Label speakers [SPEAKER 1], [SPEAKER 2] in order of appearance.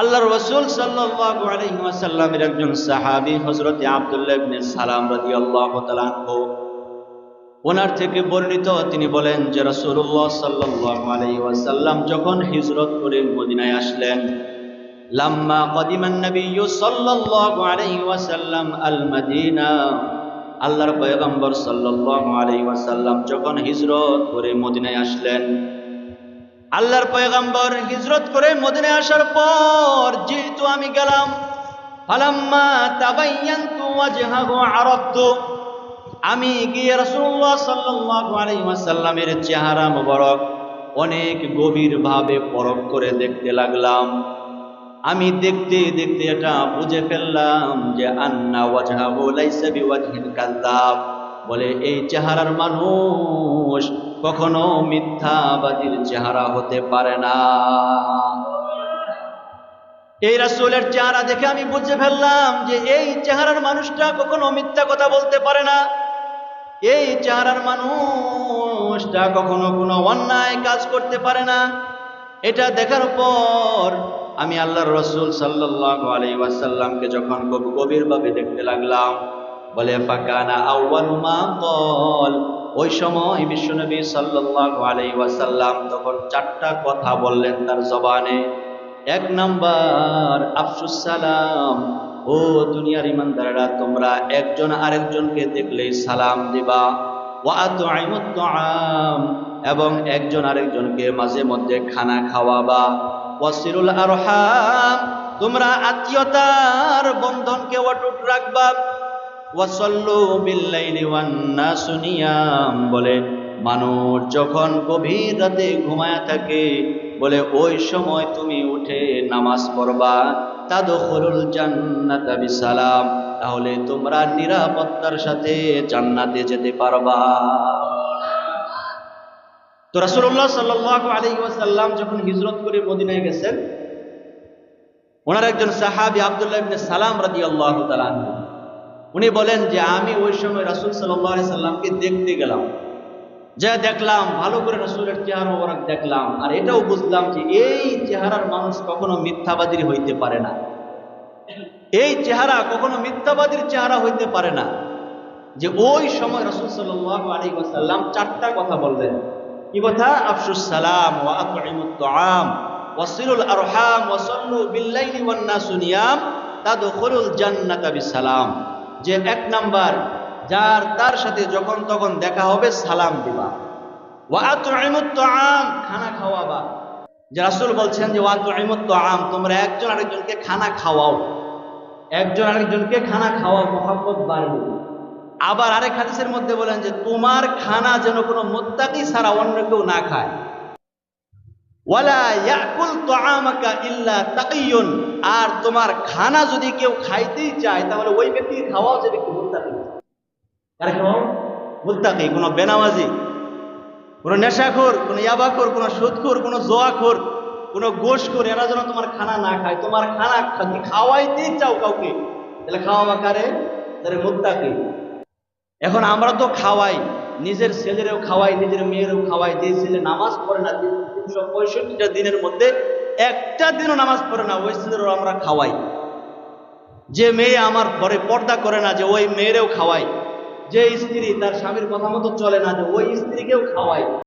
[SPEAKER 1] আল্লাহ রসুল সাল্লাল্লাহু আলাইহি ওয়াসাল্লামের একজন সাহাবী হযরত আব্দুল্লাহ ইবনে সালাম রাদিয়াল্লাহু তাআলা আনহু। ওনার থেকে বর্ণিত, তিনি বলেন যে রাসূলুল্লাহ সাল্লাল্লাহু আলাইহি ওয়াসাল্লাম যখন হিজরত করে মদিনায় আসলেন, লাম্মা কদিমান নবিয়্যু সাল্লাল্লাহু আলাইহি ওয়াসাল্লাম আল মদিনা আল্লাহর পয়গম্বর সাল্লাল্লাহু আলাইহি ওয়াসাল্লাম যখন হিজরত করে মদিনায় আসলেন আল্লাহর পয়গাম্বর হিজরত করে মদিনায় আসার পর যেহেতু আমি গেলাম, ফালাম্মা তাবায়্যানতু ওয়াজহাহু আরাফতু আমি গিয়ে রাসূলুল্লাহ সাল্লাল্লাহু আলাইহি ওয়াসাল্লামের চেহারা মোবারক অনেক গভীরভাবে পরখ করে দেখতে লাগলাম। আমি দেখতে দেখতে এটা বুঝে ফেললাম যে আন্না ওয়াজহাহু লাইসা বিওয়াজহিল কাযাব বলে, এই চেহারার মানুষ কখনো মিথ্যাবাদীর চেহারা হতে পারে না। এই রাসূলের চেহারা দেখে আমি বুঝে ফেললাম যে এই চেহারার মানুষটা কখনো মিথ্যা কথা বলতে পারে না। এই চেহারার মানুষটা কখনো কোনো অন্যায় কাজ করতে পারে না। এটা দেখার পর আমি আল্লাহর রসুল সাল্লাল্লাহু আলাইহি ওয়াসাল্লামকে যখন খুব গভীরভাবে দেখতে লাগলাম বলে, ফাকানা আউয়ালু মা কল ওই সময় বিশ্বনবী সাল্লাল্লাহু আলাইহি ওয়াসাল্লাম তখন চারটা কথা বললেন তার জবানে। এক নাম্বার, আফসুস সালাম। ও দুনিয়ার ইমানদারেরা, তোমরা একজন আরেকজনকে দেখলেই সালাম দিবা। এবং একজন আরেকজনকে মাঝে মধ্যে খানা খাওয়াবা। ওয়াসিরুল আরহাম। তোমরা আত্মীয়তার বন্ধনকে অটুট রাখবা। ওয়াসাল্লু বিল্লাইলি বলে, মানুষ যখন গভীর রাতে ঘুমায় থাকে, বলে, ওই সময় তুমি উঠে নামাজ পড়বা, তাদখুলুল জান্নাতা বিসালাম, তাহলে তোমরা নিরাপত্তার সাথে জান্নাতে যেতে পারবা। তো রাসূলুল্লাহ সাল্লাল্লাহু আলাইহি যখন হিজরত করে মদিনায় গেছেন, ওনার একজন সাহাবী আব্দুল্লাহ ইবনে সালাম রাদিয়াল্লাহু তাআলা উনি বলেন যে আমি ওই সময় রাসূল আলাইহি সাল্লামকে দেখতে গেলাম। যা দেখলাম, ভালো করে রাসূলের চেহারা মোবারক দেখলাম। আর এটাও বুঝলাম যে এই চেহারার মানুষ কখনো মিথ্যাবাদীর হইতে পারে না। এই চেহারা কখনো মিথ্যাবাদীর চেহারা হইতে পারে না। যে ওই সময় রসুল ওয়াসাল্লাম চারটা কথা বললেন। কি কথা? আফসুস সালাম ওয়া আত'ইমুত তুআম ওয়াসিলুল আরহাম, ওয়া সাল্লু বিল্লাইলি ওয়ান নাসু নিয়াম, তাদখুলুল জান্নাতা বিসালাম। যে এক নাম্বার, যার, তার সাথে যখন তখন দেখা হবে, সালাম দিবা। তুআম, খানা খাওয়াবা। যে রাসূল বলছেন যে, ওয়া আত'ইমুত তুআম, তোমরা একজন আরেকজনকে খানা খাওয়াও। একজন আরেকজনকে খানা খাওয়াও, মোহাব্বত বাড়বে। আবার আরেক হাদিসের মধ্যে বলেন যে, তোমার খানা যেন কোনো মুত্তাকি ছাড়া অন্য কেউ না খায়। আর তোমার খানা যদি কেউ খাইতেই চায়, তাহলে ওই ব্যক্তিকে খাওয়াও যে ব্যক্তি মুত্তাকি। কারে খাওয়াও? মুত্তাকি, কোনো বেনামাজি, কোনো নেশাখোর, কোনো ইয়াবাখোর, কোনো সুদখোর, কোনো জোয়াখোর, কোনো গোশখোর, এরা যেন তোমার খানা না খায়। তোমার খানা খাওয়াইতেই চাও কাউকে, তাহলে খাওয়াবা কারে? তাহলে মুত্তাকি। এখন আমরা তো খাওয়াই নিজের ছেলেরও খাওয়াই, নিজের মেয়েরও খাওয়াই, যে ছেলে নামাজ পড়ে না তিনশো পঁয়ষট্টিটা দিনের মধ্যে একটা দিনও নামাজ পড়ে না, ওই ছেলেরও আমরা খাওয়াই। যে মেয়ে আমার ঘরে পর্দা করে না, যে ওই মেয়েরও খাওয়াই। যে স্ত্রী তার স্বামীর কথা মতো চলে না, যে ওই স্ত্রীকেও খাওয়াই।